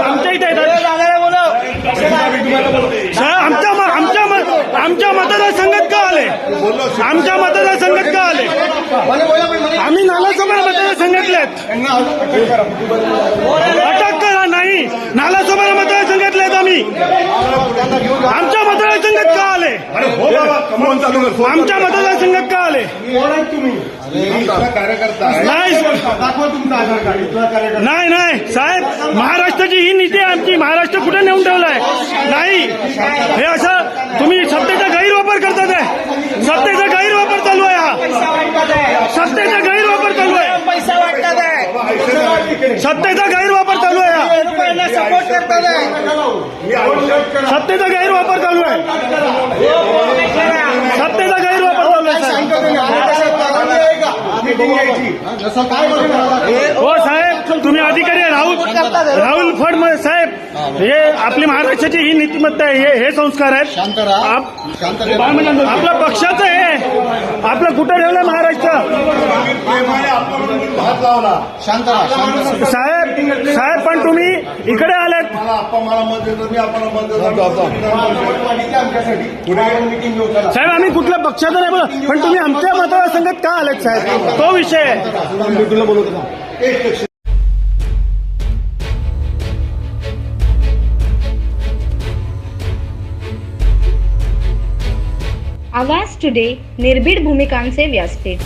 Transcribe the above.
आमच्या इथे मतदारसंघात का आले आमच्या मतदारसंघात का आले आम्ही नालासोबा मतदारसंघातले आहेत अटक करा नाही नालासोबा मतदारसंघातले आहेत आम्ही आमच्या मतदारसंघात का आले आमच्या मतदारसंघात का आले? नाही नाही नाही. साहेब महाराष्ट्राची ही नीती आहे आमची. महाराष्ट्र कुठे नेऊन ठेवलाय? नाही. हे असं तुम्ही सत्तेचा गैरवापर करतात आहे सत्तेचा गैरवापर चालू आहे हा. सत्तेचा गैरवापर चालू आहे. पैसा वाटतात आहे सत्तेचा गैरवापर चालू आहे हा. रुपयांना सपोर्ट करतात आहे सत्तेचा गैरवापर चालू आहे सत्तेचा गैरवापर चालू आहे हो साहेब तुम्ही अधिकारी राहुल. राहुल फड साहेब हे आपली महाराष्ट्राची ही नीतिमत्ता आहे हे हे संस्कार आहेत. आपलं पक्षाचं आहे. आपलं कुठं ठेवलं महाराष्ट्र? साहेब साहेब पण तुम्ही इकडे साहेब आम्ही कुठल्या पक्षाचं नाही बोलत पण तुम्ही आमच्या मतदारसंघात का आलेत साहेब? तो विषय आहे. आवाज टुडे निर्भीड भूमिकांचे व्यासपीठ.